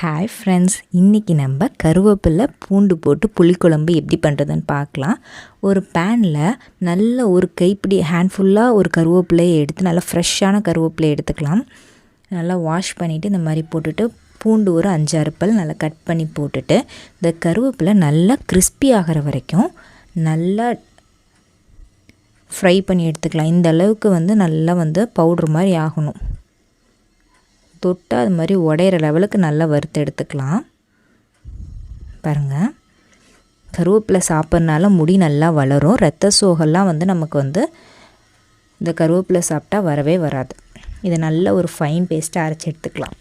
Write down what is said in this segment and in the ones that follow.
Hi friends இன்றைக்கி நம்ம கருவேப்பிலை பூண்டு போட்டு புளிக்குழம்பு எப்படி பண்ணுறதுன்னு பார்க்கலாம். ஒரு பேனில் நல்ல ஒரு கைப்பிடி ஹேண்ட்ஃபுல்லாக ஒரு கருவேப்பிலையை எடுத்து நல்லா ஃப்ரெஷ்ஷான கருவேப்பிலையை எடுத்துக்கலாம். நல்லா வாஷ் பண்ணிவிட்டு இந்த மாதிரி போட்டுட்டு பூண்டு ஒரு அஞ்சாறு பல் நல்லா கட் பண்ணி போட்டுட்டு இந்த கருவேப்பிலை நல்லா கிறிஸ்பி ஆகிற வரைக்கும் நல்லா ஃப்ரை பண்ணி எடுத்துக்கலாம். இந்த அளவுக்கு வந்து நல்லா வந்து பவுட்ரு மாதிரி ஆகணும். தொட்டு அது மாதிரி உடையிற லெவலுக்கு நல்லா வறுத்து எடுத்துக்கலாம். பாருங்கள் கருவேப்பிலை சாப்பிட்றனால முடி நல்லா வளரும். ரத்த சோகெல்லாம் வந்து நமக்கு வந்து இந்த கருவேப்பிலை சாப்பிட்டா வரவே வராது. இதை நல்ல ஒரு ஃபைன் பேஸ்ட்டாக அரைச்சி எடுத்துக்கலாம்.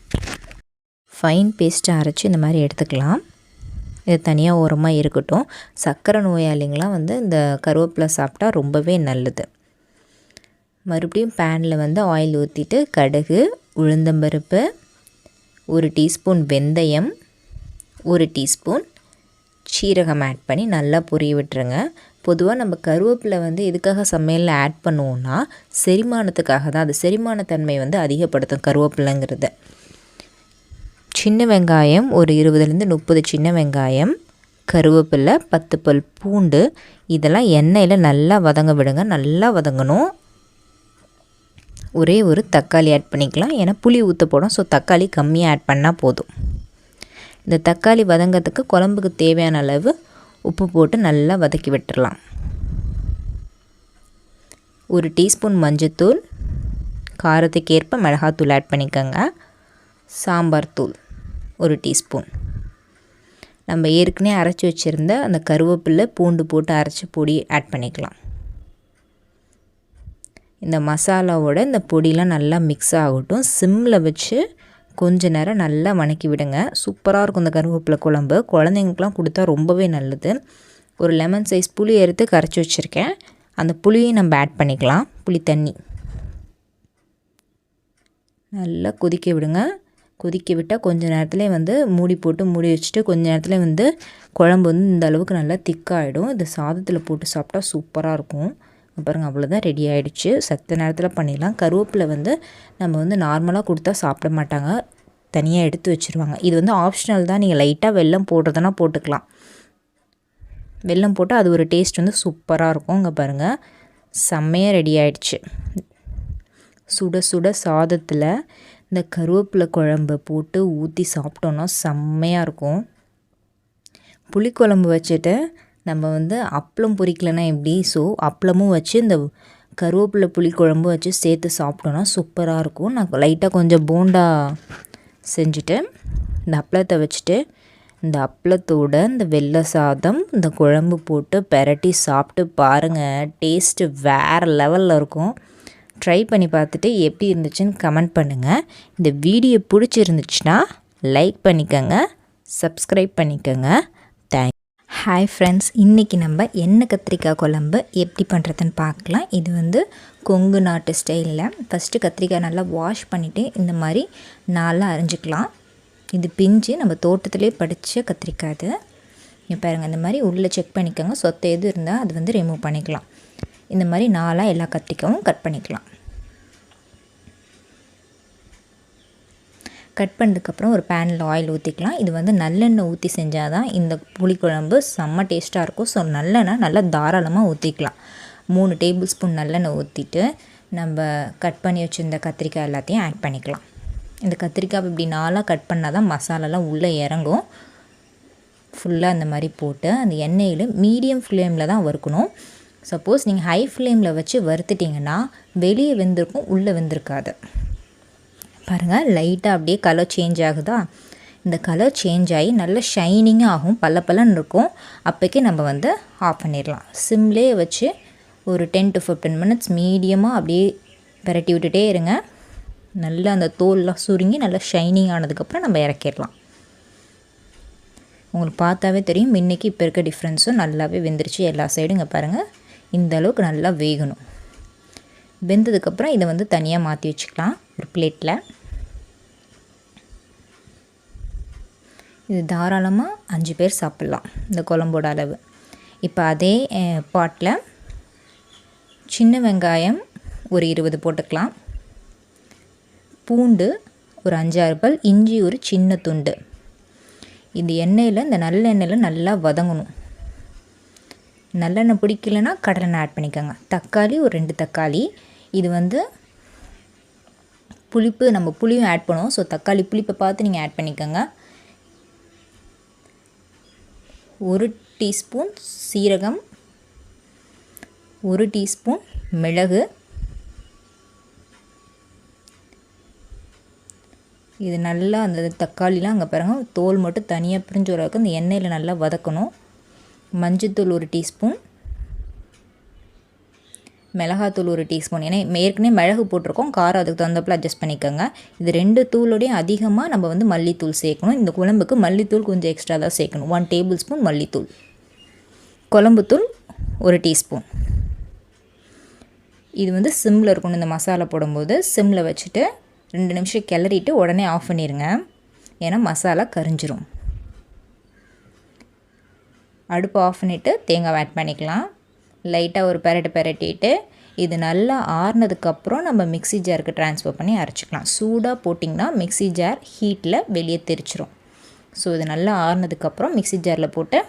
ஃபைன் பேஸ்ட்டை அரைச்சி இந்த மாதிரி எடுத்துக்கலாம். இது தனியாக ஓரமாக இருக்கட்டும். சர்க்கரை நோயாளிங்களாம் வந்து இந்த கருவேப்பிலை சாப்பிட்டா ரொம்பவே நல்லது. மறுபடியும் பேனில் வந்து ஆயில் ஊற்றிட்டு கடுகு உளுந்தம்பருப்பு ஒரு டீஸ்பூன் வெந்தயம் ஒரு டீஸ்பூன் சீரகம் ஆட் பண்ணி நல்லா பொரிய விட்டுருங்க. பொதுவாக நம்ம கருவேப்பிலை வந்து எதுக்காக சமையலில் ஆட் பண்ணுவோன்னா செரிமானத்துக்காக தான். அது செரிமானத்தன்மை வந்து அதிகப்படுத்தும் கருவேப்பிலைங்கிறத. சின்ன வெங்காயம் ஒரு இருபதுலேருந்து முப்பது சின்ன வெங்காயம் கருவேப்பிலை பத்து பல் பூண்டு இதெல்லாம் எண்ணெயில் நல்லா வதங்க விடுங்க. நல்லா வதங்கணும். ஒரே ஒரு தக்காளி ஆட் பண்ணிக்கலாம். ஏன்னா புளி ஊற்ற போடும் ஸோ தக்காளி கம்மியாக ஆட் பண்ணால் போதும். இந்த தக்காளி வதங்கிறதுக்கு குழம்புக்கு தேவையான அளவு உப்பு போட்டு நல்லா வதக்கி விட்டுடலாம் ஒரு டீஸ்பூன் மஞ்சத்தூள் காரத்துக்கேற்ப மிளகாத்தூள் ஆட் பண்ணிக்கோங்க. சாம்பார் தூள் ஒரு டீஸ்பூன். நம்ம ஏற்கனவே அரைச்சி வச்சுருந்த அந்த கருவேப்பிலை பூண்டு போட்டு அரைச்சி பொடி ஆட் பண்ணிக்கலாம். இந்த மசாலாவோட இந்த பொடியெலாம் நல்லா மிக்ஸ் ஆகட்டும். சிம்மில் வச்சு கொஞ்ச நேரம் நல்லா வணக்கி விடுங்க. சூப்பராக இருக்கும் இந்த கருவேப்பிலை குழம்பு. குழந்தைங்களுக்குலாம் கொடுத்தா ரொம்பவே நல்லது. ஒரு லெமன் சைஸ் புளி எடுத்து கரைச்சி வச்சுருக்கேன். அந்த புளியை நம்ம ஆட் பண்ணிக்கலாம். புளி தண்ணி. நல்லா கொதிக்க விடுங்க. கொதிக்க விட்டால் கொஞ்ச நேரத்துலேயே வந்து மூடி போட்டு மூடி வச்சுட்டு கொஞ்ச நேரத்துலேயே வந்து குழம்பு வந்து இந்த அளவுக்கு நல்லா திக்காகிடும் இது சாதத்தில் போட்டு சாப்பிட்டா சூப்பராக இருக்கும். பாருங்கள் அவ்வளோதான் ரெடி ஆகிடுச்சு சத்த நேரத்தில் பண்ணிடலாம். கருவேப்பிலை வந்து நம்ம வந்து நார்மலாக கொடுத்தா சாப்பிட மாட்டாங்க. தனியாக எடுத்து வச்சுருவாங்க. இது வந்து ஆப்ஷனல் தான். நீங்கள் லைட்டாக வெல்லம் போடுறதுனா போட்டுக்கலாம். வெல்லம் போட்டால் அது ஒரு டேஸ்ட் வந்து சூப்பராக இருக்கும் இங்கே பாருங்கள் செம்மையாக ரெடி ஆகிடுச்சு சுட சுட சாதத்தில் இந்த கருவேப்பிலை குழம்பு போட்டு ஊற்றி சாப்பிட்டோன்னா செம்மையாக இருக்கும். புளிக்குழம்பு வச்சுட்டு நம்ம வந்து அப்பளம் பொரிக்கலைன்னா எப்படி? ஸோ அப்பளமும் வச்சு இந்த கருவேப்பிலை புளி குழம்பு வச்சு சேர்த்து சாப்பிட்டோன்னா சூப்பராக இருக்கும். நான் லைட்டாக கொஞ்சம் போண்டா செஞ்சுட்டு இந்த அப்பளத்தை வச்சுட்டு இந்த அப்பளத்தோட இந்த வெள்ளை சாதம் இந்த குழம்பு போட்டு பெரட்டி சாப்பிட்டு பாருங்கள் டேஸ்ட்டு வேறு லெவலில் இருக்கும். ட்ரை பண்ணி பார்த்துட்டு எப்படி இருந்துச்சுன்னு கமெண்ட் பண்ணுங்கள் இந்த வீடியோ பிடிச்சிருந்துச்சுன்னா லைக் பண்ணிக்கோங்க சப்ஸ்கிரைப் பண்ணிக்கோங்க. ஹாய் ஃப்ரெண்ட்ஸ் இன்றைக்கி நம்ம எண்ணெய் கத்திரிக்காய் குழம்பு எப்படி பண்ணுறதுன்னு பார்க்கலாம். இது வந்து கொங்கு நாட்டு ஸ்டைலில் ஃபஸ்ட்டு கத்திரிக்காய் நல்லா வாஷ் பண்ணிவிட்டு இந்த மாதிரி நாளாக அரிஞ்சிக்கலாம். இது பிஞ்சு நம்ம தோட்டத்திலே படித்த கத்திரிக்காய் அது. பாருங்கள் இந்த மாதிரி உள்ளே செக் பண்ணிக்கோங்க. சொத்தை எது இருந்தால் அது வந்து ரிமூவ் பண்ணிக்கலாம். இந்த மாதிரி நாளாக எல்லா கத்திரிக்காயும் கட் பண்ணிக்கலாம். கட் பண்ணதுக்கப்புறம் ஒரு பேனில் ஆயில் ஊற்றிக்கலாம் இது வந்து நல்லெண்ணெய் ஊற்றி செஞ்சால் தான் இந்த புளிக்குழம்பு செம்ம டேஸ்ட்டாக இருக்கும். ஸோ நல்லெண்ணெய் நல்லா தாராளமாக ஊற்றிக்கலாம் மூணு டேபிள் ஸ்பூன் நல்லெண்ணெய் ஊற்றிட்டு நம்ம கட் பண்ணி வச்சுருந்த கத்திரிக்காய் எல்லாத்தையும் ஆட் பண்ணிக்கலாம். இந்த கத்திரிக்காய் இப்படி நாளாக கட் பண்ணால் தான் மசாலாலாம் உள்ளே இறங்கும். ஃபுல்லாக அந்த மாதிரி போட்டு அந்த எண்ணெயில் மீடியம் ஃப்ளேமில் தான் வறுக்கணும். சப்போஸ் நீங்கள் ஹை ஃப்ளேமில் வச்சு வறுத்துட்டிங்கன்னா வெளியே வெந்திருக்கும் உள்ளே வெந்திருக்காது. பாருங்கள் லைட்டாக அப்படியே கலர் சேஞ்ச் ஆகுதா? இந்த கலர் சேஞ்ச் ஆகி நல்ல ஷைனிங்காக ஆகும் பல்ல பல்லன்னு இருக்கும். அப்போக்கே நம்ம வந்து ஆஃப் பண்ணிடலாம். சிம்லேயே வச்சு ஒரு டென் டு ஃபிஃப்டீன் மினிட்ஸ் மீடியமாக அப்படியே பெரட்டி விட்டுட்டே இருங்க. நல்லா அந்த தோல்லாம் சுருங்கி நல்லா ஷைனிங் ஆனதுக்கப்புறம் நம்ம இறக்கிடலாம். உங்களுக்கு பார்த்தாவே தெரியும் இன்றைக்கி இப்போ இருக்க டிஃப்ரென்ஸும் நல்லாவே வெந்துருச்சு எல்லா சைடும் இங்கே பாருங்கள் இந்த அளவுக்கு நல்லா வேகணும். வெந்ததுக்கப்புறம் இதை வந்து தனியாக மாற்றி வச்சுக்கலாம் ஒரு பிளேட்டில் இது தாராளமாக அஞ்சு பேர் சாப்பிட்லாம் இந்த குழம்போட அளவு. இப்போ அதே பாட்டில் சின்ன வெங்காயம் ஒரு இருபது போட்டுக்கலாம். பூண்டு ஒரு அஞ்சாறு பல் இஞ்சி ஒரு சின்ன துண்டு. இந்த எண்ணெயில் இந்த நல்லெண்ணெயில் நல்லா வதங்கணும். நல்லெண்ணெய் பிடிக்கலன்னா கடலெண்ணெய் ஆட் பண்ணிக்கோங்க. தக்காளி ஒரு ரெண்டு தக்காளி. இது வந்து புளிப்பு நம்ம புளியும் ஆட் பண்ணுவோம். ஸோ தக்காளி புளிப்பை பார்த்து நீங்கள் ஆட் பண்ணிக்கோங்க. ஒரு டீஸ்பூன் சீரகம் ஒரு டீஸ்பூன் மிளகு. இது நல்லா அந்த தக்காளிலாம் அங்கே பாருங்கள் தோல் மட்டும் தனியாக பிரிஞ்ச அளவுக்கு அந்த எண்ணெயில் நல்லா வதக்கணும். மஞ்சத்தூள் ஒரு டீஸ்பூன். மிளகாத்தூள் ஒரு டீஸ்பூன். ஏன்னா ஏற்கனவே மிளகு போட்டிருக்கோம். காரம் அதுக்கு தகுந்தப்பில் அட்ஜஸ்ட் பண்ணிக்கோங்க. இது ரெண்டு தூளோடையும் அதிகமாக நம்ம வந்து மல்லித்தூள் சேர்க்கணும். இந்த குழம்புக்கு மல்லித்தூள் கொஞ்சம் எக்ஸ்ட்ரா தான் சேர்க்கணும். ஒன் டேபிள் ஸ்பூன் மல்லித்தூள் குழம்புத்தூள் ஒரு டீஸ்பூன். இது வந்து சிம்மில் இருக்கணும். இந்த மசாலா போடும்போது சிம்மில் வச்சுட்டு ரெண்டு நிமிஷம் கிளறிட்டு உடனே ஆஃப் பண்ணிடுங்க ஏன்னா மசாலா கரிஞ்சிரும். அடுப்பு ஆஃப் பண்ணிவிட்டு தேங்காய் ஆட் பண்ணிக்கலாம். லைட்டாக ஒரு பெரட்டு பெரட்டிட்டு இது நல்லா ஆறுனதுக்கப்புறம் நம்ம மிக்ஸி ஜாருக்கு ட்ரான்ஸ்ஃபர் பண்ணி அரைச்சிக்கலாம். சூடாக போட்டிங்கன்னா மிக்ஸி ஜார் ஹீட்டில் வெளியே தெரிச்சிரும். ஸோ இது நல்லா ஆறுனதுக்கப்புறம் மிக்ஸி ஜாரில் போட்டு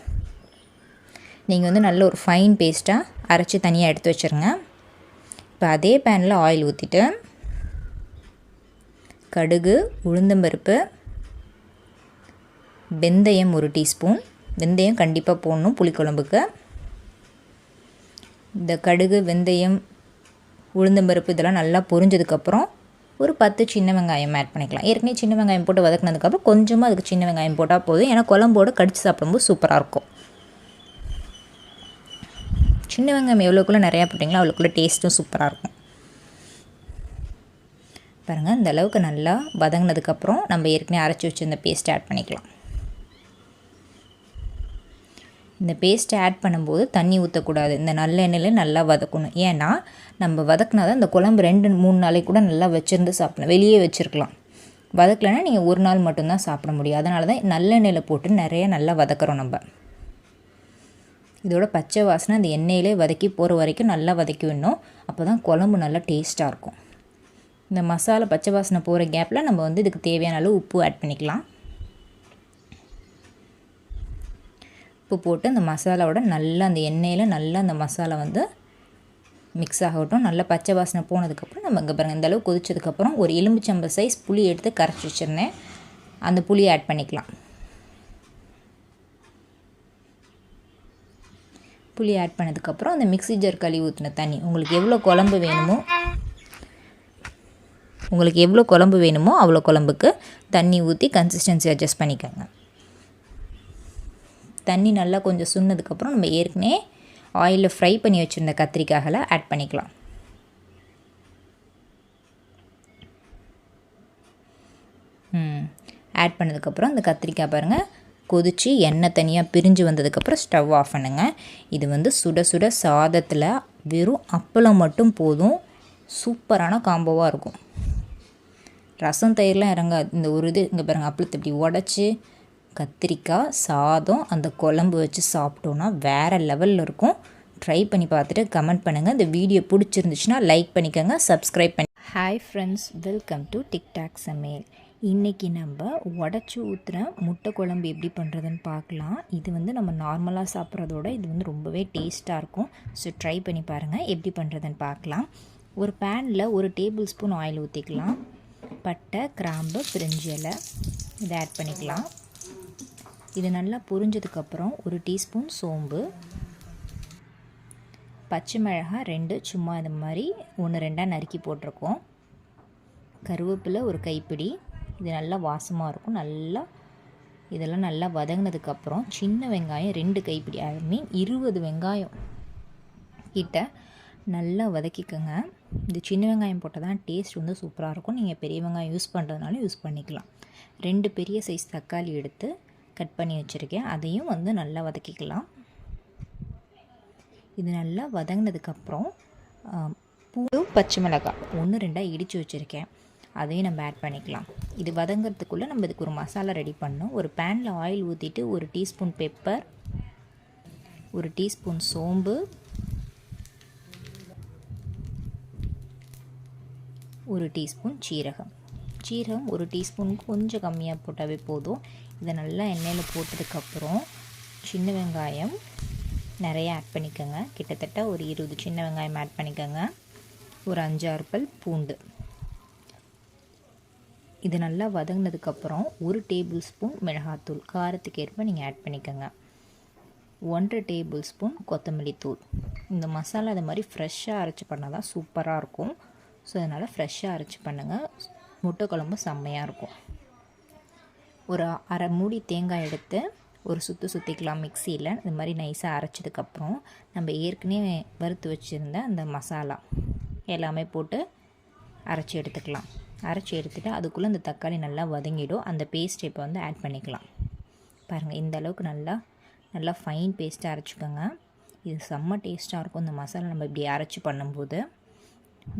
நீங்கள் வந்து நல்ல ஒரு ஃபைன் பேஸ்ட்டாக அரைச்சி தனியாக எடுத்து வச்சுருங்க. இப்போ அதே பேனில் ஆயில் ஊற்றிட்டு கடுகு உளுந்தம்பருப்பு வெந்தயம் ஒரு டீஸ்பூன். வெந்தயம் கண்டிப்பாக போடணும் புளிக்குழம்புக்கு. இந்த கடுகு வெந்தயம் உளுந்தம்பருப்பு இதெல்லாம் நல்லா பொரிஞ்சதுக்கப்புறம் ஒரு பத்து சின்ன வெங்காயம் ஆட் பண்ணிக்கலாம். ஏற்கனவே சின்ன வெங்காயம் போட்டு வதக்கினதுக்கப்புறம் கொஞ்சமாக அதுக்கு சின்ன வெங்காயம் போட்டால் போதும். ஏன்னா குழம்போடு கடித்து சாப்பிடும்போது சூப்பராக இருக்கும். சின்ன வெங்காயம் எவ்வளோக்குள்ளே நிறையா போட்டிங்களோ அவ்வளோக்குள்ளே டேஸ்ட்டும் சூப்பராக இருக்கும். பாருங்கள் இந்த அளவுக்கு நல்லா வதங்கினதுக்கப்புறம் நம்ம ஏற்கனவே அரைச்சி வச்சுருந்த பேஸ்ட்டை ஆட் பண்ணிக்கலாம். இந்த பேஸ்ட்டை ஆட் பண்ணும்போது தண்ணி ஊற்றக்கூடாது இந்த நல்லெண்ணெயில் நல்லா வதக்கணும். ஏன்னா நம்ம வதக்கினா தான் இந்த குழம்பு ரெண்டு மூணு நாளைக்கு கூட நல்லா வச்சுருந்து சாப்பிடலாம். வெளியே வச்சுருக்கலாம். வதக்கலைன்னா நீங்கள் ஒரு நாள் மட்டும்தான் சாப்பிட முடியும். அதனால தான் நல்லெண்ணெயில் போட்டு நிறைய நல்லா வதக்குறோம் நம்ம. இதோட பச்சை வாசனை அந்த எண்ணெயிலே வதக்கி போகிற வரைக்கும் நல்லா வதக்கி விடணும். அப்போ தான் குழம்பு நல்லா டேஸ்ட்டாக இருக்கும். இந்த மசாலா பச்சை வாசனை போகிற கேப்பில் நம்ம வந்து இதுக்கு தேவையான அளவு உப்பு ஆட் பண்ணிக்கலாம். உப்பு போட்டு அந்த மசாலாவோட நல்லா அந்த எண்ணெயில் நல்லா அந்த மசாலா வந்து மிக்ஸ் ஆகட்டும். நல்லா பச்சை வாசனை போனதுக்கப்புறம் நம்ம இங்கே பாருங்கள் இந்தளவு கொதிச்சதுக்கப்புறம் ஒரு எலும்புச்சம்பை சைஸ் புளி எடுத்து கரைச்சி வச்சுருந்தேன். அந்த புளியை ஆட் பண்ணிக்கலாம். புளி ஆட் பண்ணதுக்கப்புறம் அந்த மிக்ஸி ஜார் கழுவி ஊற்றின தண்ணி. உங்களுக்கு எவ்வளோ குழம்பு வேணுமோ உங்களுக்கு எவ்வளோ குழம்பு வேணுமோ அவ்வளோ குழம்புக்கு தண்ணி ஊற்றி கன்சிஸ்டன்சி அட்ஜஸ்ட் பண்ணிக்கோங்க. தண்ணி நல்லா கொஞ்சம் சுண்ணதுக்கப்புறம் நம்ம ஏற்கனவே ஆயிலில் ஃப்ரை பண்ணி வச்சுருந்த கத்திரிக்காய்களை ஆட் பண்ணிக்கலாம். ஆட் பண்ணதுக்கப்புறம் அந்த கத்திரிக்காய் பாருங்கள் கொதித்து எண்ணெய் தனியாக பிரிஞ்சு வந்ததுக்கப்புறம் ஸ்டவ் ஆஃப் பண்ணுங்கள் இது வந்து சுட சுட சாதத்தில் வெறும் அப்பளம் மட்டும் போதும். சூப்பரான காம்போவாக இருக்கும். ரசம் தயிர்லாம் இறங்காது. இந்த ஒரு இது இங்கே பாருங்கள் அப்பளத்தை இப்படி உடச்சி கத்திரிக்காய் சாதம் அந்த குழம்பு வச்சு சாப்பிட்டோன்னா வேறு லெவலில் இருக்கும். ட்ரை பண்ணி பார்த்துட்டு கமெண்ட் பண்ணுங்கள் இந்த வீடியோ பிடிச்சிருந்துச்சுன்னா லைக் பண்ணிக்கோங்க சப்ஸ்கிரைப் பண்ணி hi friends welcome to TikTok சமையல். இன்றைக்கி நம்ம உடச்சி ஊற்றுற முட்டை குழம்பு எப்படி பண்ணுறதுன்னு பார்க்கலாம். இது வந்து நம்ம நார்மலாக சாப்பிட்றதோட இது வந்து ரொம்பவே டேஸ்ட்டாக இருக்கும். ஸோ ட்ரை பண்ணி பாருங்கள் எப்படி பண்ணுறதுன்னு பார்க்கலாம். ஒரு பேனில் ஒரு டேபிள் ஸ்பூன் ஆயில் ஊற்றிக்கலாம் பட்டை கிராம்பு பிரிஞ்சி இலை இதை ஆட் பண்ணிக்கலாம். இது நல்லா புரிஞ்சதுக்கப்புறம் ஒரு டீஸ்பூன் சோம்பு பச்சை மிளகாய் ரெண்டு சும்மா இது மாதிரி ஒன்று ரெண்டாக நறுக்கி போட்டிருக்கோம். கருவேப்பிலை ஒரு கைப்பிடி இது நல்லா வாசமாக இருக்கும். நல்லா இதெல்லாம் நல்லா வதங்கினதுக்கப்புறம் சின்ன வெங்காயம் ரெண்டு கைப்பிடி. ஐ மீன் இருபது வெங்காயம் கிட்ட நல்லா வதக்கிக்கோங்க. இந்த சின்ன வெங்காயம் போட்டால் தான் டேஸ்ட் வந்து சூப்பராக இருக்கும். நீங்கள் பெரிய வெங்காயம் யூஸ் பண்ணுறதுனாலும் யூஸ் பண்ணிக்கலாம். ரெண்டு பெரிய சைஸ் தக்காளி எடுத்து கட் பண்ணி வச்சுருக்கேன். அதையும் வந்து நல்லா வதக்கிக்கலாம். இது நல்லா வதங்கினதுக்கப்புறம் பூ பச்சை மிளகாய் ஒன்று ரெண்டாக இடித்து வச்சுருக்கேன். அதையும் நம்ம ஆட் பண்ணிக்கலாம். இது வதங்கிறதுக்குள்ளே நம்ம இதுக்கு ஒரு மசாலா ரெடி பண்ணணும். ஒரு பேனில் ஆயில் ஊற்றிட்டு ஒரு டீஸ்பூன் பெப்பர் ஒரு டீஸ்பூன் சோம்பு ஒரு டீஸ்பூன் சீரகம். சீரகம் ஒரு டீஸ்பூன் கொஞ்சம் கம்மியாக போட்டாவே போதும். இதை நல்லா எண்ணெயில் போட்டதுக்கப்புறம் சின்ன வெங்காயம் நிறைய ஆட் பண்ணிக்கோங்க. கிட்டத்தட்ட ஒரு இருபது சின்ன வெங்காயம் ஆட் பண்ணிக்கோங்க. ஒரு அஞ்சாறு பல் பூண்டு. இது நல்லா வதங்கினதுக்கப்புறம் ஒரு டேபிள் ஸ்பூன் மிளகாத்தூள். காரத்துக்கு ஏற்ப நீங்கள் ஆட் பண்ணிக்கோங்க. ஒன்றரை டேபிள் ஸ்பூன் கொத்தமல்லி தூள். இந்த மசாலா அது மாதிரி ஃப்ரெஷ்ஷாக அரைச்சி பண்ணால் தான் சூப்பராக இருக்கும். ஸோ அதனால் ஃப்ரெஷ்ஷாக அரைச்சி பண்ணுங்கள் முட்டை குழம்பு செம்மையாக இருக்கும். ஒரு அரை மூடி தேங்காய் எடுத்து ஒரு சுற்று சுற்றிக்கலாம் மிக்சியில். இது மாதிரி நைஸாக அரைச்சதுக்கப்புறம் நம்ம ஏற்கனவே வறுத்து வச்சுருந்த அந்த மசாலா எல்லாமே போட்டு அரைச்சி எடுத்துக்கலாம். அரைச்சி எடுத்துகிட்டு அதுக்குள்ளே அந்த தக்காளி நல்லா வதங்கிடும். அந்த பேஸ்ட் இப்போ வந்து ஆட் பண்ணிக்கலாம். பாருங்கள் இந்த அளவுக்கு நல்லா நல்லா ஃபைன் பேஸ்ட்டாக அரைச்சிக்கோங்க. இது செம்ம டேஸ்ட்டாக இருக்கும். இந்த மசாலா நம்ம இப்படி அரைச்சி பண்ணும்போது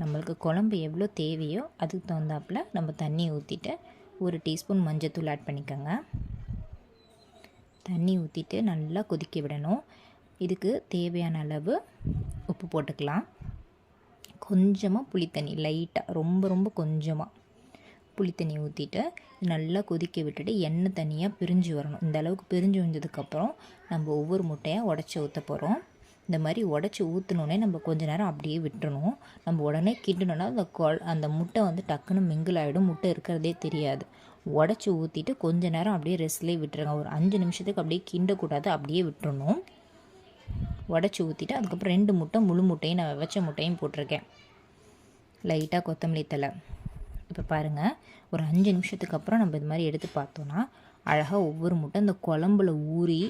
நம்மளுக்கு குழம்பு எவ்வளோ தேவையோ அதுக்கு தகுந்தாப்பில் நம்ம தண்ணி ஊற்றிட்டு ஒரு டீஸ்பூன் மஞ்சத்தூள் ஆட் பண்ணிக்கோங்க. தண்ணி ஊற்றிட்டு நல்லா கொதிக்க விடணும். இதுக்கு தேவையான அளவு உப்பு போட்டுக்கலாம். கொஞ்சமாக புளித்தண்ணி லைட்டாக ரொம்ப ரொம்ப கொஞ்சமாக புளித்தண்ணி ஊற்றிட்டு நல்லா கொதிக்க விட்டுட்டு எண்ணெய் தனியாக பிரிஞ்சு வரணும். இந்த அளவுக்கு பிரிஞ்சு வந்ததுக்கப்புறம் நம்ம ஒவ்வொரு முட்டையாக உடச்சி ஊற்ற போகிறோம் இந்த மாதிரி உடச்சி ஊற்றினோடனே நம்ம கொஞ்ச நேரம் அப்படியே விட்டுறணும். நம்ம உடனே கிண்டணுன்னா அந்த கொ அந்த முட்டை வந்து டக்குன்னு மிங்கிள் ஆகிடும் முட்டை இருக்கிறதே தெரியாது. உடச்சி ஊற்றிட்டு கொஞ்ச நேரம் அப்படியே ரெஸ்ட்லேயே விட்டுருங்க. ஒரு அஞ்சு நிமிஷத்துக்கு அப்படியே கிண்டக்கூடாது. அப்படியே விட்டுறணும். உடச்சி ஊற்றிட்டு அதுக்கப்புறம் ரெண்டு முட்டை முழு முட்டையும் நான் வச்ச முட்டையும் போட்டிருக்கேன். லைட்டாக கொத்தமல்லி தலை இப்போ பாருங்கள் ஒரு அஞ்சு நிமிஷத்துக்கு அப்புறம் நம்ம இது மாதிரி எடுத்து பார்த்தோன்னா அழகாக ஒவ்வொரு முட்டை அந்த குழம்புல ஊறி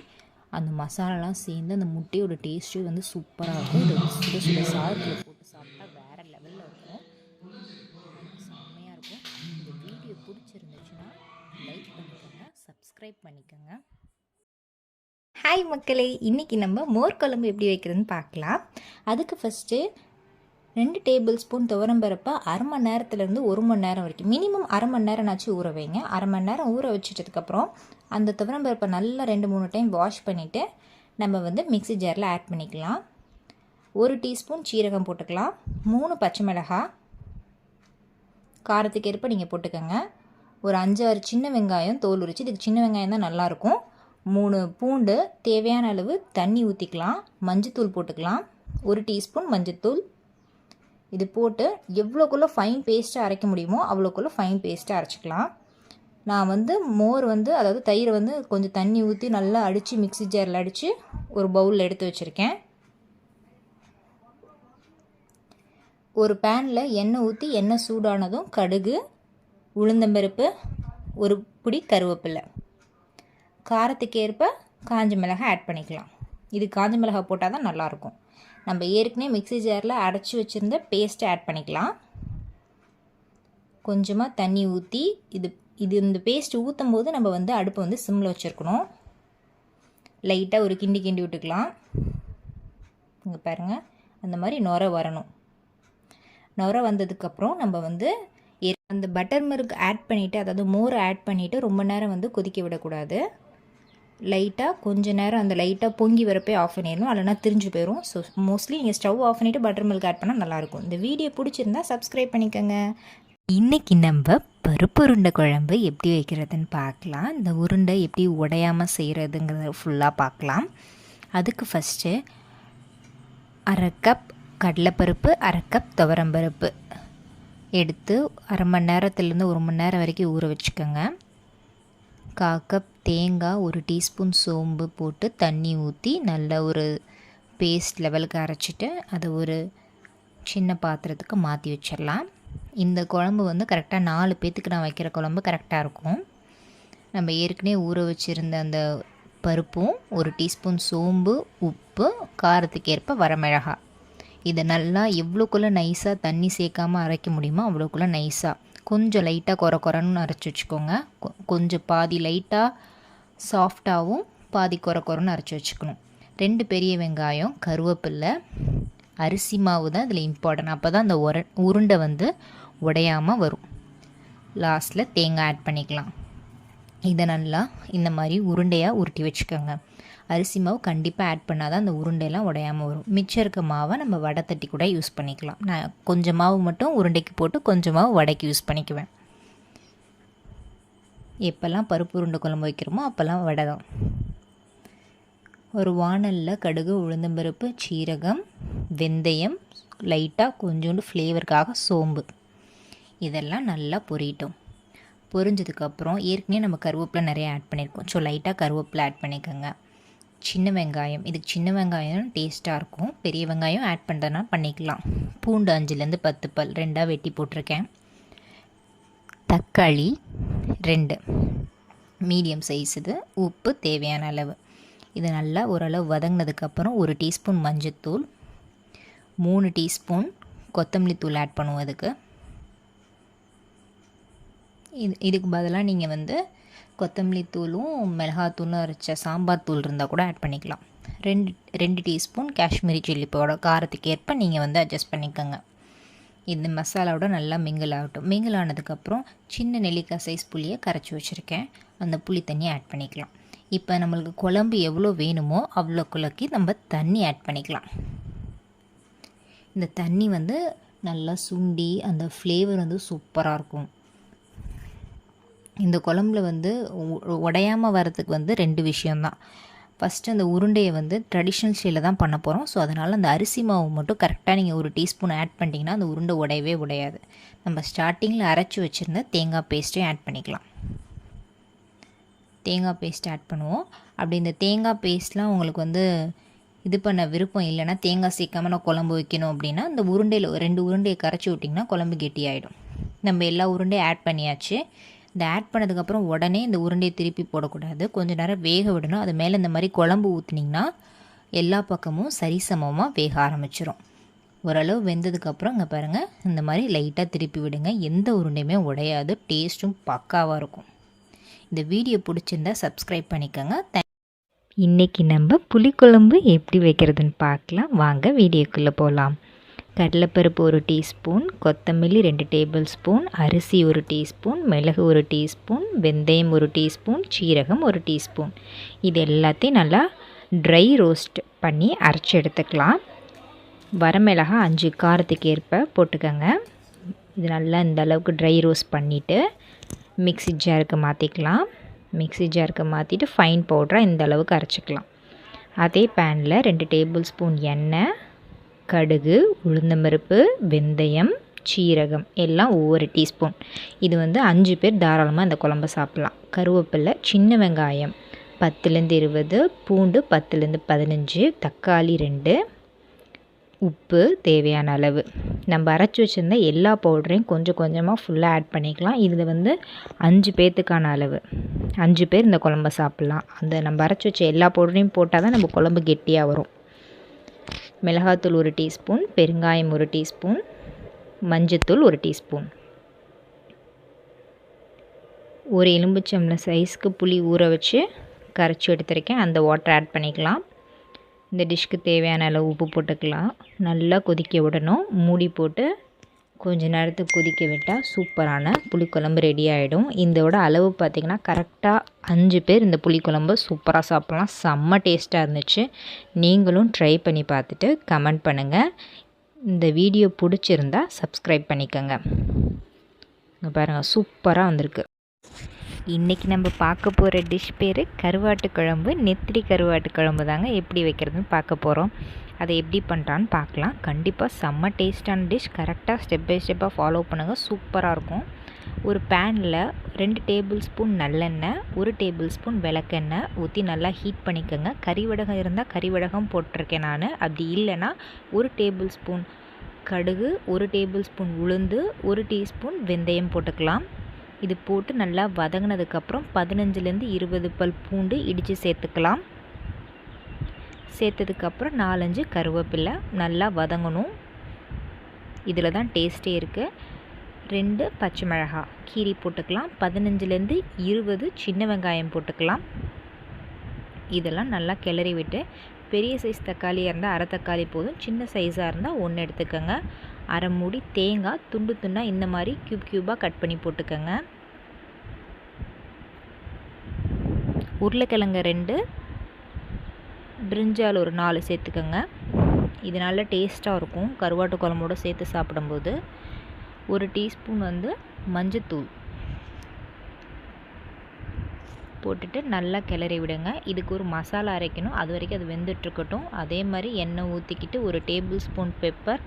அந்த மசாலாலாம் சேர்ந்து அந்த முட்டையோட டேஸ்ட்டு வந்து சூப்பராக இருக்கும். இது சுட சுட சாதத்தில் போட்டு சாப்பிட்டா வேறு லெவலில் இருக்கும். செம்மையாக இருக்கும். இந்த வீடியோ பிடிச்சிருந்துச்சுன்னா லைக் பண்ணிக்கோங்க சப்ஸ்கிரைப் பண்ணிக்கோங்க. ஹாய் மக்களே இன்றைக்கி நம்ம மோர் குழம்பு எப்படி வைக்கிறதுன்னு பார்க்கலாம். அதுக்கு ஃபஸ்ட்டு ரெண்டு டேபிள் ஸ்பூன் துவரம்பருப்பை அரை மணி நேரத்துலேருந்து ஒரு மணி நேரம் வரைக்கும். மினிமம் அரை மணி நேரம்னாச்சும் ஊற வைங்க. அரை மணி நேரம் ஊற வச்சுட்டதுக்கப்புறம் அந்த துவரம்பருப்பை நல்லா ரெண்டு மூணு டைம் வாஷ் பண்ணிவிட்டு நம்ம வந்து மிக்ஸி ஜாரில் ஆட் பண்ணிக்கலாம். ஒரு டீஸ்பூன் சீரகம் போட்டுக்கலாம். மூணு பச்சை மிளகாய். காரத்துக்கு ஏற்ப நீங்கள் போட்டுக்கோங்க. ஒரு அஞ்சாறு சின்ன வெங்காயம் தோல் உரிச்சு இதுக்கு சின்ன வெங்காயம் தான் நல்லாயிருக்கும். மூணு பூண்டு தேவையான அளவு தண்ணி ஊற்றிக்கலாம் மஞ்சத்தூள் போட்டுக்கலாம். ஒரு டீஸ்பூன் மஞ்சத்தூள். இது போட்டு எவ்வளோக்குள்ளே ஃபைன் பேஸ்ட்டாக அரைக்க முடியுமோ அவ்வளோக்குள்ளே ஃபைன் பேஸ்ட்டாக அரைச்சிக்கலாம். நான் வந்து மோர் வந்து அதாவது தயிர் வந்து கொஞ்சம் தண்ணி ஊற்றி நல்லா அடித்து மிக்ஸி ஜாரில் அடித்து ஒரு பவுலில் எடுத்து வச்சுருக்கேன். ஒரு பேனில் எண்ணெய் ஊற்றி எண்ணெய் சூடானதும் கடுகு உளுந்தம்பருப்பு ஒரு பிடி கருவேப்பிலை. காரத்துக்கு ஏற்ப காஞ்ச மிளகாய் ஆட் பண்ணிக்கலாம். இது காஞ்ச மிளகாய் போட்டால் தான் நல்லாயிருக்கும் நம்ம ஏற்கனவே மிக்சி ஜாரில் அடைச்சி வச்சுருந்த பேஸ்ட்டை ஆட் பண்ணிக்கலாம். கொஞ்சமாக தண்ணி ஊற்றி இது இது இந்த பேஸ்ட் ஊற்றும் போது நம்ம வந்து அடுப்பை வந்து சிம்மில் வச்சுருக்கணும். லைட்டாக ஒரு கிண்டி கிண்டி விட்டுக்கலாம். இங்கே பாருங்கள் அந்த மாதிரி நுர வரணும். நுர வந்ததுக்கப்புறம் நம்ம வந்து அந்த பட்டர் மில்க் ஆட் பண்ணிவிட்டு அதாவது மோரை ஆட் பண்ணிவிட்டு ரொம்ப நேரம் வந்து கொதிக்க விடக்கூடாது. லைட்டாக கொஞ்ச நேரம் அந்த லைட்டாக பொங்கி வரப்பே ஆஃப் பண்ணிடணும். இல்லைனா திரிஞ்சு போயிடும் ஸோ மோஸ்ட்லி நீங்கள் ஸ்டவ் ஆஃப் பண்ணிவிட்டு பட்டர் மில்க் ஆட் பண்ணால் நல்லாயிருக்கும். இந்த வீடியோ பிடிச்சிருந்தா சப்ஸ்கிரைப் பண்ணிக்கோங்க. இன்றைக்கி நம்ம பருப்பு உருண்டை குழம்பு எப்படி வைக்கிறதுன்னு பார்க்கலாம். இந்த உருண்டை எப்படி உடையாமல் செய்கிறதுங்கிறத ஃபுல்லாக பார்க்கலாம். அதுக்கு ஃபஸ்ட்டு அரை கப் கடலைப்பருப்பு அரை கப் துவரம்பருப்பு எடுத்து அரை மணி நேரத்துலேருந்து ஒரு மணி நேரம் வரைக்கும் ஊற வச்சுக்கோங்க. கா கப் தேங்காய் ஒரு டீஸ்பூன் சோம்பு போட்டு தண்ணி ஊற்றி நல்ல ஒரு பேஸ்ட் லெவலுக்கு அரைச்சிட்டு அதை ஒரு சின்ன பாத்திரத்துக்கு மாற்றி வச்சிடலாம். இந்த குழம்பு வந்து கரெக்டாக நாலு பேத்துக்கு நான் வைக்கிற குழம்பு கரெக்டாக இருக்கும். நம்ம ஏற்கனவே ஊற வச்சுருந்த அந்த பருப்பும் ஒரு டீஸ்பூன் சோம்பு உப்பு காரத்துக்கு ஏற்ப வரமிளகாய். இதை நல்லா எவ்வளோக்குள்ளே நைஸாக தண்ணி சேர்க்காமல் அரைக்க முடியுமோ அவ்வளோக்குள்ளே நைஸாக கொஞ்சம் லைட்டாக குறை குறைன்னு அரைச்சி வச்சுக்கோங்க. கொஞ்சம் பாதி லைட்டாக சாஃப்டாகவும் பாதி குறை குறைன்னு அரைச்சி வச்சுக்கணும். ரெண்டு பெரிய வெங்காயம் கருவேப்பில்லை அரிசி மாவு தான் இதில் இம்பார்ட்டன்ட் அப்போ தான் அந்த உர உருண்டை வந்து உடையாமல் வரும். லாஸ்ட்டில் தேங்காய் ஆட் பண்ணிக்கலாம். இதை நல்லா இந்த மாதிரி உருண்டையாக உருட்டி வச்சுக்கோங்க. அரிசி மாவு கண்டிப்பாக ஆட் பண்ணால் தான் அந்த உருண்டையெல்லாம் உடையாமல் வரும். மிச்சம் இருக்க மாவை நம்ம வடை தட்டி கூட யூஸ் பண்ணிக்கலாம். நான் கொஞ்சம் மாவு மட்டும் உருண்டைக்கு போட்டு கொஞ்சம் மாவு வடைக்கு யூஸ் பண்ணிக்குவேன். எப்போல்லாம் பருப்பு உருண்டை குழம்பு வைக்கிறோமோ அப்போல்லாம் வடை தான். ஒரு வானலில் கடுகு உளுந்தம்பருப்பு சீரகம் வெந்தயம் லைட்டாக கொஞ்சோண்டு ஃப்ளேவருக்காக சோம்பு. இதெல்லாம் நல்லா பொரியட்டும். பொரிஞ்சதுக்கப்புறம் ஏற்கனவே நம்ம கருவேப்பிலை நிறைய ஆட் பண்ணியிருக்கோம் ஸோ லைட்டாக கருவேப்பிலை ஆட் பண்ணிக்கோங்க. சின்ன வெங்காயம். இதுக்கு சின்ன வெங்காயம் டேஸ்ட்டாக இருக்கும். பெரிய வெங்காயம் ஆட் பண்ணுறதுனா பண்ணிக்கலாம். பூண்டு அஞ்சுலேருந்து பத்து பல். ரெண்டாக வெட்டி போட்டிருக்கேன். தக்காளி ரெண்டு. மீடியம் சைஸ் இது. உப்பு தேவையான அளவு. இது நல்லா ஓரளவு வதங்கினதுக்கப்புறம் ஒரு டீஸ்பூன் மஞ்சத்தூள். மூணு டீஸ்பூன் கொத்தமல்லி தூள் ஆட் பண்ணுவோம் அதுக்கு இது இதுக்கு பதிலாக நீங்கள் வந்து கொத்தமல்லி தூளும் மிளகாத்தூளும் அரைச்ச சாம்பார் தூள் இருந்தால் கூட ஆட் பண்ணிக்கலாம். ரெண்டு ரெண்டு டீஸ்பூன் காஷ்மீரி சில்லி பவுடர். காரத்துக்கு ஏற்ப நீங்கள் வந்து அட்ஜஸ்ட் பண்ணிக்கோங்க. இந்த மசாலாவோட நல்லா மிங்கிள் ஆகட்டும். மிங்கிள் ஆனதுக்கப்புறம் சின்ன நெல்லிக்காய் சைஸ் புளியை கரைச்சி வச்சுருக்கேன். அந்த புளி தண்ணியை ஆட் பண்ணிக்கலாம். இப்போ நம்மளுக்கு குழம்பு எவ்வளோ வேணுமோ அவ்வளோ குலக்கி நம்ம தண்ணி ஆட் பண்ணிக்கலாம். இந்த தண்ணி வந்து நல்லா சுண்டி அந்த ஃப்ளேவர் வந்து சூப்பராக இருக்கும். இந்த குழம்புல வந்து உடையாமல் வரதுக்கு வந்து ரெண்டு விஷயந்தான் ஃபஸ்ட்டு அந்த உருண்டையை வந்து ட்ரெடிஷ்னல் ஸ்டைலில் தான் பண்ண போகிறோம் ஸோ அதனால் அந்த அரிசி மாவு மட்டும் கரெக்டாக நீங்கள் ஒரு டீஸ்பூன் ஆட் பண்ணிட்டீங்கன்னா அந்த உருண்டை உடையவே உடையாது. நம்ம ஸ்டார்டிங்கில் அரைச்சி வச்சுருந்த தேங்காய் பேஸ்ட்டையும் ஆட் பண்ணிக்கலாம். தேங்காய் பேஸ்ட் ஆட் பண்ணுவோம். அப்படி இந்த தேங்காய் பேஸ்ட்லாம் உங்களுக்கு வந்து இது பண்ண விருப்பம் இல்லைன்னா தேங்காய் சேர்க்காம நான் குழம்பு வைக்கணும் அப்படின்னா இந்த உருண்டையில் ரெண்டு உருண்டையை கரைச்சி விட்டிங்கன்னா குழம்பு கெட்டியாயிடும். நம்ம எல்லா உருண்டையும் ஆட் பண்ணியாச்சு. இந்த ஆட் பண்ணதுக்கப்புறம் உடனே இந்த உருண்டையை திருப்பி போடக்கூடாது. கொஞ்சம் நேரம் வேக விடணும். அது மேலே இந்த மாதிரி குழம்பு ஊற்றுனிங்கன்னா எல்லா பக்கமும் சரிசமமாக வேக ஆரம்பிச்சிடும் ஓரளவு வெந்ததுக்கப்புறம் இங்கே பாருங்கள் இந்த மாதிரி லைட்டாக திருப்பி விடுங்க. எந்த உருண்டையுமே உடையாது. டேஸ்ட்டும் பக்காவாக இருக்கும். இந்த வீடியோ பிடிச்சிருந்தா சப்ஸ்கிரைப் பண்ணிக்கோங்க. இன்றைக்கி நம்ம புளிக்குழம்பு எப்படி வைக்கிறதுன்னு பார்க்கலாம். வாங்க வீடியோக்குள்ளே போகலாம் கடலைப்பருப்பு ஒரு டீஸ்பூன் கொத்தமல்லி ரெண்டு டேபிள் ஸ்பூன் அரிசி ஒரு டீஸ்பூன் மிளகு ஒரு டீஸ்பூன் வெந்தயம் ஒரு டீஸ்பூன் சீரகம் ஒரு டீஸ்பூன். இது எல்லாத்தையும் நல்லா ட்ரை ரோஸ்ட் பண்ணி அரைச்சி எடுத்துக்கலாம். வரமிளகா அஞ்சு காரத்துக்கு ஏற்ப போட்டுக்கோங்க. இது நல்லா இந்த அளவுக்கு ட்ரை ரோஸ்ட் பண்ணிவிட்டு மிக்சி ஜாருக்கு மாற்றிக்கலாம் மிக்சி ஜாருக்கு மாற்றிட்டு ஃபைன் பவுடராக இந்த அளவுக்கு அரைச்சிக்கலாம். அதே பேனில் ரெண்டு டேபிள் ஸ்பூன் எண்ணெய் கடுகு உளுந்தம்பருப்பு வெந்தயம் சீரகம் எல்லாம் ஒவ்வொரு டீஸ்பூன். இது வந்து அஞ்சு பேர் தாராளமாக இந்த குழம்ப சாப்பிட்லாம். கருவேப்பிலை சின்ன வெங்காயம் பத்துலேருந்து இருபது பூண்டு பத்துலேருந்து பதினஞ்சு தக்காளி ரெண்டு உப்பு தேவையான அளவு. நம்ம அரைச்சி வச்சுருந்த எல்லா பவுடரையும் கொஞ்சம் கொஞ்சமாக ஃபுல்லாக ஆட் பண்ணிக்கலாம். இதில் வந்து அஞ்சு பேர்த்துக்கான அளவு. அஞ்சு பேர் இந்த குழம்ப சாப்பிட்லாம். அந்த நம்ம அரைச்சி வச்ச எல்லா பவுடரையும் போட்டால் தான் நம்ம குழம்பு கெட்டியாக வரும். மிளகாத்தூள் ஒரு டீஸ்பூன் பெருங்காயம் ஒரு டீஸ்பூன் மஞ்சத்தூள் ஒரு டீஸ்பூன். ஒரு எலும்புச்சம்பளம் சைஸ்க்கு புளி ஊற வச்சு கரைச்சி எடுத்துருக்கேன். அந்த வாட்டர் ஆட் பண்ணிக்கலாம். இந்த டிஷ்க்கு தேவையான அளவு உப்பு போட்டுக்கலாம். நல்லா கொதிக்க விடணும். மூடி போட்டு கொஞ்ச நேரத்துக்கு கொதிக்க விட்டால் சூப்பரான புளிக்குழம்பு ரெடி ஆகிடும் இதோட அளவு பார்த்திங்கன்னா கரெக்டாக அஞ்சு பேர் இந்த புளிக்குழம்பு சூப்பராக சாப்பிட்லாம். செம்ம டேஸ்ட்டாக இருந்துச்சு. நீங்களும் ட்ரை பண்ணி பார்த்துட்டு கமெண்ட் பண்ணுங்கள் இந்த வீடியோ பிடிச்சிருந்தா சப்ஸ்கிரைப் பண்ணிக்கோங்க. இங்கே பாருங்கள் சூப்பராக வந்திருக்கு. இன்றைக்கி நம்ம பார்க்க போகிற டிஷ் பேர் கருவாட்டு குழம்பு நெத்திரி கருவாட்டு குழம்பு தாங்க. எப்படி வைக்கிறதுன்னு பார்க்க போகிறோம் அதை எப்படி பண்ணுறான்னு பார்க்கலாம். கண்டிப்பாக செம்ம டேஸ்டான டிஷ் கரெக்டாக ஸ்டெப் பை ஸ்டெப்பாக ஃபாலோ பண்ணுங்கள் சூப்பராக இருக்கும். ஒரு பேனில் ரெண்டு டேபிள் ஸ்பூன் நல்லெண்ணெய் ஒரு டேபிள் ஸ்பூன் விளக்கெண்ணெய் ஊற்றி நல்லா ஹீட் பண்ணிக்கோங்க. கறிவடகம் இருந்தால் கறிவடகம் போட்டிருக்கேன் நான். அப்படி இல்லைன்னா ஒரு டேபிள் ஸ்பூன் கடுகு ஒரு டேபிள் ஸ்பூன் உளுந்து ஒரு டீஸ்பூன் வெந்தயம் போட்டுக்கலாம். இது போட்டு நல்லா வதங்கினதுக்கப்புறம் பதினஞ்சுலேருந்து இருபது பல் பூண்டு இடித்து சேர்த்துக்கலாம். சேர்த்ததுக்கப்புறம் நாலஞ்சு கருவேப்பிலை நல்லா வதங்கணும். இதில் தான் டேஸ்ட்டே இருக்குது ரெண்டு பச்சை மிளகா கீரி போட்டுக்கலாம். பதினஞ்சுலேருந்து இருபது சின்ன வெங்காயம் போட்டுக்கலாம். இதெல்லாம் நல்லா கிளறி விட்டு பெரிய சைஸ் தக்காளியாக இருந்தால் அரை தக்காளி போதும் சின்ன சைஸாக இருந்தால் ஒன்று எடுத்துக்கோங்க. அரை மூடி தேங்காய் துண்டு துண்டாக இந்த மாதிரி க்யூப் க்யூபாக கட் பண்ணி போட்டுக்கோங்க. உருளைக்கிழங்கு ரெண்டு பிரிஞ்சால் ஒரு நாலு சேர்த்துக்கோங்க. இது நல்லா டேஸ்ட்டாக இருக்கும். கருவாட்டு குழம்போடு சேர்த்து சாப்பிடும்போது ஒரு டீஸ்பூன் வந்து மஞ்சத்தூள் போட்டுட்டு நல்லா கிளறி விடுங்க. இதுக்கு ஒரு மசாலா அரைக்கணும். அது வரைக்கும் அது வெந்துட்டுருக்கட்டும் அதே மாதிரி எண்ணெய் ஊற்றிக்கிட்டு ஒரு டேபிள் ஸ்பூன் பெப்பர்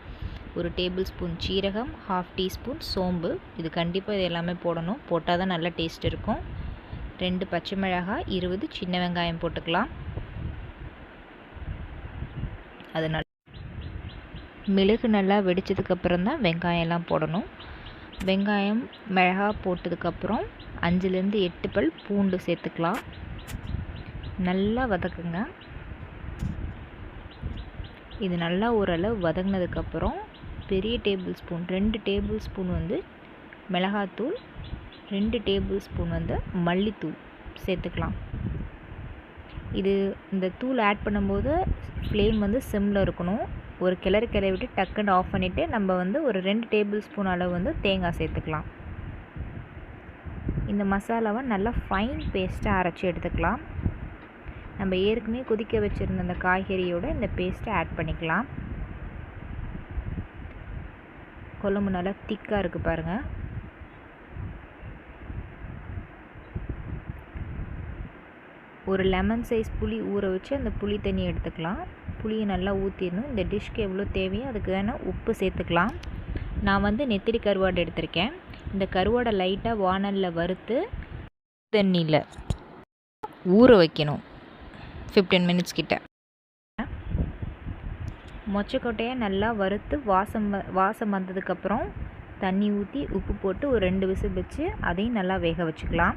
ஒரு டேபிள் ஸ்பூன் சீரகம் ஹாஃப் டீஸ்பூன் சோம்பு. இது கண்டிப்பாக இது எல்லாமே போடணும். போட்டால் தான் நல்ல டேஸ்ட் இருக்கும். ரெண்டு பச்சை மிளகாய் இருபது சின்ன வெங்காயம் போட்டுக்கலாம். அது மிளகு நல்லா வெடித்ததுக்கப்புறம் தான் வெங்காயம்லாம் போடணும். வெங்காயம் மிளகா போட்டதுக்கப்புறம் அஞ்சுலேருந்து எட்டு பல் பூண்டு சேர்த்துக்கலாம். நல்லா வதக்குங்க. இது நல்லா ஓரளவு வதங்கினதுக்கப்புறம் பெரிய டேபிள் ஸ்பூன் ரெண்டு டேபிள் ஸ்பூன் வந்து மிளகாத்தூள் ரெண்டு டேபிள் ஸ்பூன் வந்து மல்லித்தூள் சேர்த்துக்கலாம். இது இந்த தூள் ஆட் பண்ணும்போது ஃப்ளேம் வந்து சிம்மில் இருக்கணும். ஒரு கிளறு கிளறி விட்டு டக்குன்னு ஆஃப் பண்ணிவிட்டு நம்ம வந்து ஒரு ரெண்டு டேபிள் ஸ்பூன் அளவு வந்து தேங்காய் சேர்த்துக்கலாம். இந்த மசாலாவை நல்லா ஃபைன் பேஸ்ட்டாக அரைச்சி எடுத்துக்கலாம். நம்ம ஏற்கனவே கொதிக்க வச்சுருந்த அந்த காய்கறியோட இந்த பேஸ்ட்டை ஆட் பண்ணிக்கலாம். குழம்பு நல்லா திக்காக இருக்குது பாருங்கள் ஒரு லெமன் சைஸ் புளி ஊற வச்சு அந்த புளி தண்ணி எடுத்துக்கலாம். புளியை நல்லா ஊற்றிடணும் இந்த டிஷ்க்கு எவ்வளோ தேவையோ அதுக்கு வேணால் உப்பு சேர்த்துக்கலாம். நான் வந்து நெத்திரி கருவாடு எடுத்திருக்கேன். இந்த கருவாடை லைட்டாக வானலில் வறுத்து தண்ணியில் ஊற வைக்கணும். ஃபிஃப்டீன் மினிட்ஸ் கிட்ட. மொச்சக்கொட்டையை நல்லா வறுத்து வாசம் வாசம் வந்ததுக்கப்புறம் தண்ணி ஊற்றி உப்பு போட்டு ஒரு ரெண்டு விசில் வச்சு அதையும் நல்லா வேக வச்சுக்கலாம்.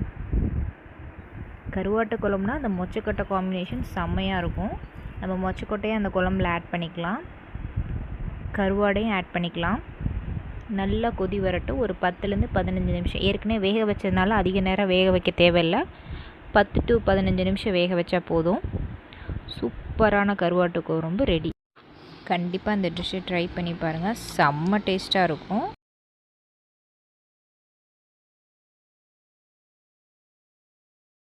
கருவாட்டு குழம்புனா அந்த மொச்சக்கொட்டை காம்பினேஷன் செம்மையாக இருக்கும். நம்ம மொச்சக்கொட்டையை அந்த குழம்புல ஆட் பண்ணிக்கலாம். கருவாடையும் ஆட் பண்ணிக்கலாம். நல்லா கொதி வரட்டும். ஒரு பத்துலேருந்து பதினஞ்சு நிமிஷம். ஏற்கனவே வேக வச்சதுனால அதிக நேரம் வேக வைக்க தேவையில்லை. பத்து டு பதினஞ்சு நிமிஷம் வேக வச்சா போதும். சூப்பரான கருவாட்டு குழம்பு ரெடி கண்டிப்பாக இந்த டிஷ்ஷை ட்ரை பண்ணி பாருங்கள் செம்ம டேஸ்ட்டாக இருக்கும்.